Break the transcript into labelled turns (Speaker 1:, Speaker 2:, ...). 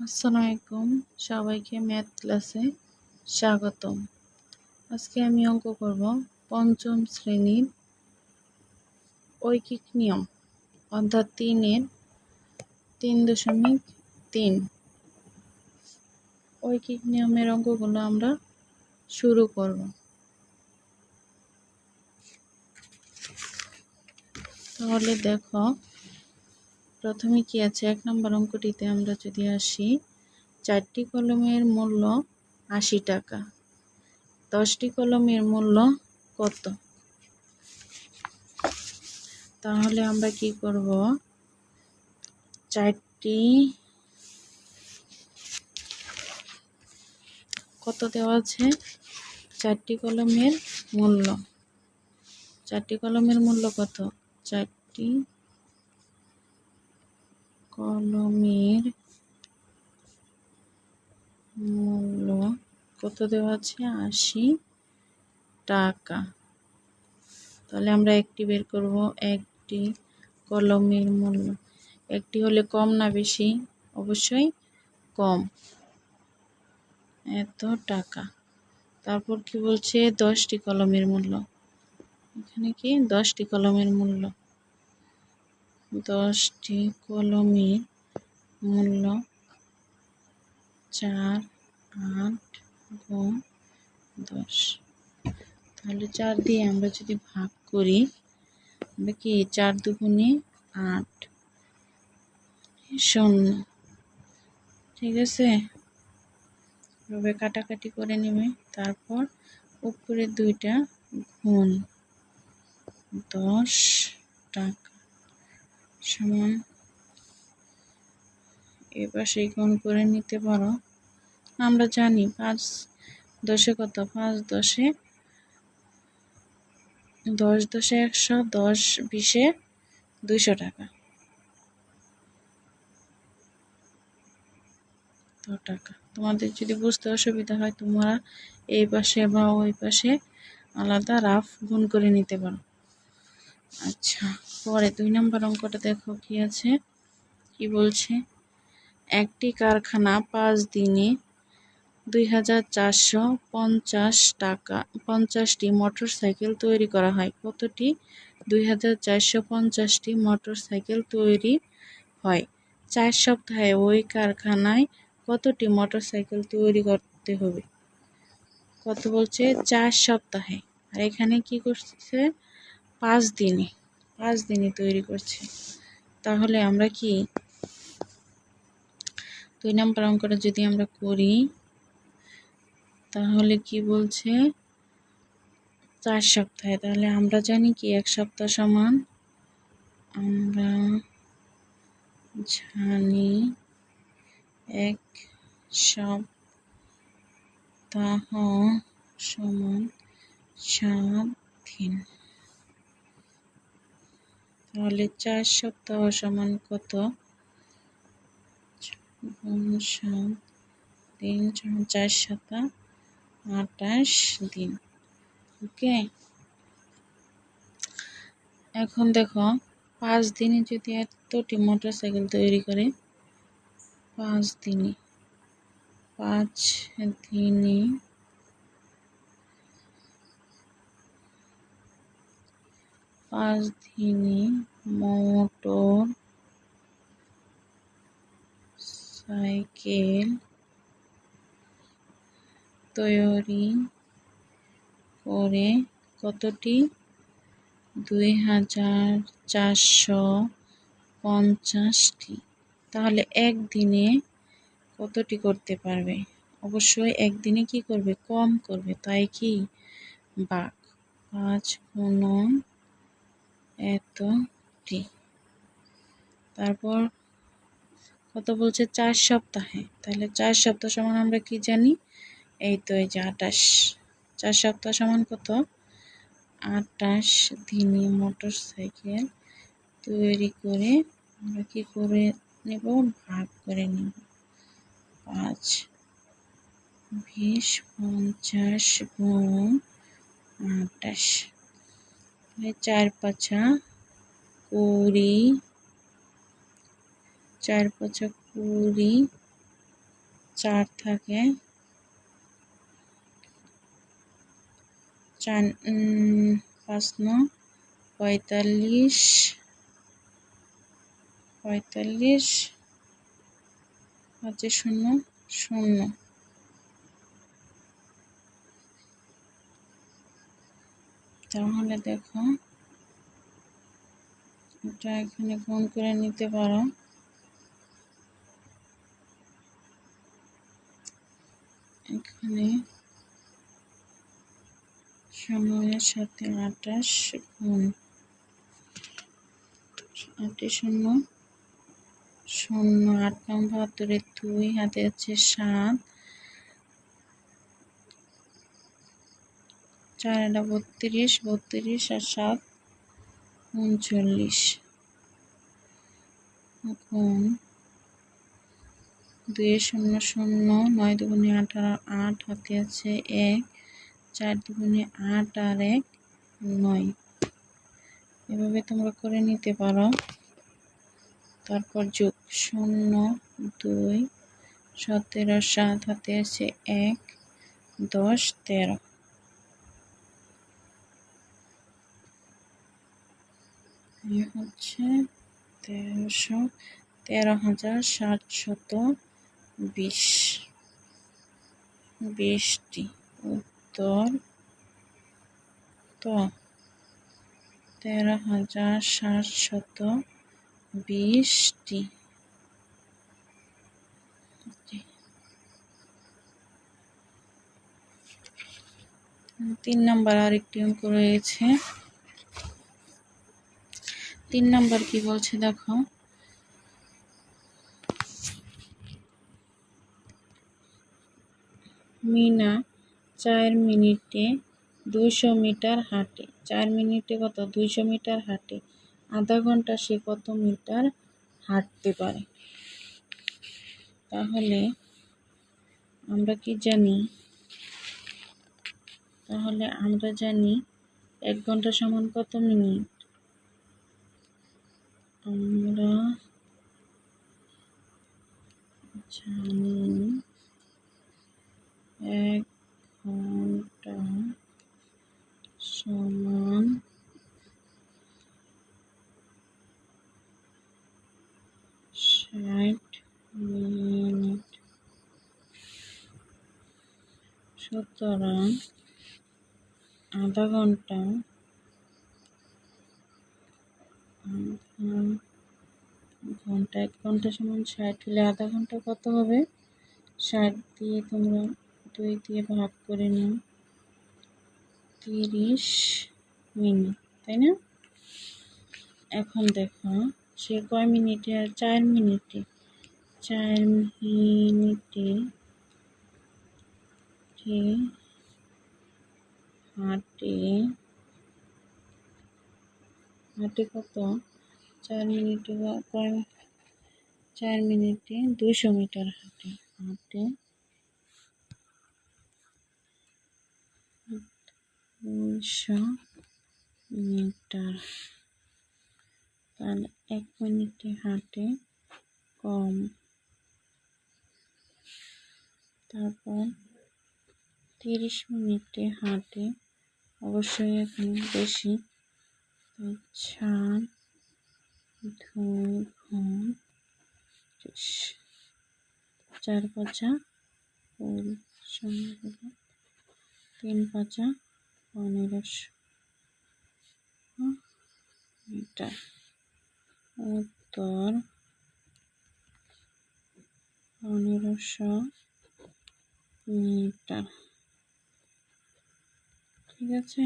Speaker 1: আসসালামু আলাইকুম সবাইকে ম্যাথ ক্লাসে স্বাগতম। আজকে আমি অঙ্ক করব পঞ্চম শ্রেণির ঐকিক নিয়ম, অর্থাৎ তিনের তিন দশমিক তিন। ঐকিক নিয়মের অঙ্কগুলো আমরা শুরু করব। তাহলে দেখো প্রথমে কি আছে? এক নম্বর অঙ্কটিতে আমরা যদি আসি, চারটি কলমের মূল্য আশি টাকা। দশটি কলমের মূল্য কত? তাহলে আমরা কি করব? চারটি কত দেওয়া আছে? চারটি কলমের মূল্য। চারটি কলমের মূল্য কত? চারটি কলমের মূল্য কত দেওয়া আছে? আশি টাকা। তাহলে আমরা একটি বের করব একটি কলমের মূল্য। একটি হলে কম না বেশি? অবশ্যই কম। এত টাকা। তারপর কি বলছে? দশটি কলমের মূল্য। এখানে কি? দশটি কলমের মূল্য। দশটি কলমের মূল্য চার আট গুণ দশ। তাহলে চার দিয়ে আমরা যদি ভাগ করি, আমরা কি চার দুগুণে আট? শূন্য। ঠিক আছে? এভাবে কাটাকাটি করে নেবে, তারপর উপরে দুইটা গুণ দশ টাকা। সমান সেই গুণ করে নিতে পারো। আমরা জানি পাঁচ দশে কত? পাঁচ দশে দশ দশে একশো, দশ বিশে দুইশো টাকা। টাকা। তোমাদের যদি বুঝতে অসুবিধা হয়, তোমরা এই পাশে বা ওই পাশে আলাদা রাফ গুণ করে নিতে পারো। আচ্ছা পরে দুই নম্বর অঙ্কটা দেখো কি আছে। কি বলছে? একটি কারখানা পাঁচ দিনে দুই হাজার চারশো পঞ্চাশ টাকা, পঞ্চাশটি মোটর সাইকেল তৈরি করা হয়। কতটি? দুই হাজার চারশো পঞ্চাশটি মোটর সাইকেল তৈরি হয়। চার সপ্তাহে ওই কারখানায় কতটি মোটর সাইকেল তৈরি করতে হবে? কত বলছে? চার সপ্তাহে। আর এখানে কি করছে? পাঁচ দিনে পাঁচ দিনে তৈরি করছে। তাহলে আমরা কি দুই নম্বর অঙ্কটা যদি আমরা করি, তাহলে কি বলছে? চার সপ্তাহে। তাহলে আমরা জানি কি এক সপ্তাহ সমান? আমরা জানি এক সপ্তাহ সমান সাত দিন। তাহলে চার সপ্তাহ সমান কত? সাত দিন চার সাতা আটাশ দিন। ওকে? এখন দেখো, পাঁচ দিনে যদি এতটি মোটর সাইকেল তৈরি করে, পাঁচ দিনে পাঁচ দিনে পাঁচ দিনে মোটর সাইকেল তৈরি করে কতটি? দুই হাজার চারশো পঞ্চাশটি। তাহলে একদিনে কতটি করতে পারবে? অবশ্যই একদিনে কি করবে? কম করবে, তাই কি? বাঘ পাঁচ গুণ এতটি তারপর কত বলছে? চার সপ্তাহে। তাহলে চার সপ্তাহ সমান আমরা কি জানি? এই তো এই যে আটাশ। চার সপ্তাহ সমান কত? আটাশ দিনে মোটর সাইকেল তৈরি করে আমরা কি করে নেব? ভাগ করে নেব। পাঁচ বিশ পঞ্চাশ গুণ আটাশ। চার পাঁচা কুড়ি, চার পাঁচা কুড়ি, চার থাকে পাঁচ ন, পঁয়তাল্লিশ পঁয়তাল্লিশ পাঁচে শূন্য শূন্য। তাহলে দেখো, এটা এখানে গুণ করে নিতে পারো। এখানে সময়ের সাথে আঠাশ গুণ, আটে শূন্য শূন্য, আট নম্বর বাহাত্তরের দুই, হাতে আছে সাত চার এটা বত্রিশ বত্রিশ আর সাত, উনচল্লিশ। এখন দুই শূন্য শূন্য, নয় দুগুণে আঠারো আট হাতে আছে এক, চার দুগুণে আট আর এক, নয়। এভাবে তোমরা করে নিতে পারো। তারপর যোগ শূন্য, দুই, সতেরো, সাত হাতে আছে এক, দশ, তেরো। হচ্ছে তেরোশো তেরো হাজার সাতশত বিশ। বিশটি উত্তর তো। তেরো হাজার সাতশত বিশটি। তিন নাম্বার আরেকটি অঙ্ক রয়েছে। তিন নাম্বার কি বলছে, দেখো। মিনা, চার মিনিটে দুইশো মিটার হাঁটে। চার মিনিটে কত? দুইশো মিটার হাঁটে। আধা ঘণ্টা সে কত মিটার হাঁটতে পারে? তাহলে আমরা কি জানি? তাহলে আমরা জানি এক ঘণ্টা সমান কত মিনিট? আমরা জানি এক ঘণ্টা সমান ষাট মিনিট। সুতরাং আধা ঘণ্টা ঘণ্টা, এক ঘণ্টা সমান ষাট হলে আধা ঘণ্টা কত হবে? ষাট দিয়ে তোমরা দুই দিয়ে ভাগ করে নাও। তিরিশ মিনিট, তাই না? এখন দেখো, সে কয় মিনিটে? আর চার মিনিটে। চার মিনিটে হাঁটে হাঁটে কত চার মিনিটে চার মিনিটে দুশো মিটার হাঁটে। হাঁটে। দুইশো মিটার। তাহলে এক মিনিটে হাঁটে কম। তারপর তিরিশ মিনিটে হাঁটে। অবশ্যই এখানে বেশি চার দুই ঘন ত্রিশ চার পাঁচা, তিন পাঁচা পনেরোশো মিটার, উত্তর পনেরোশো মিটার, ঠিক আছে?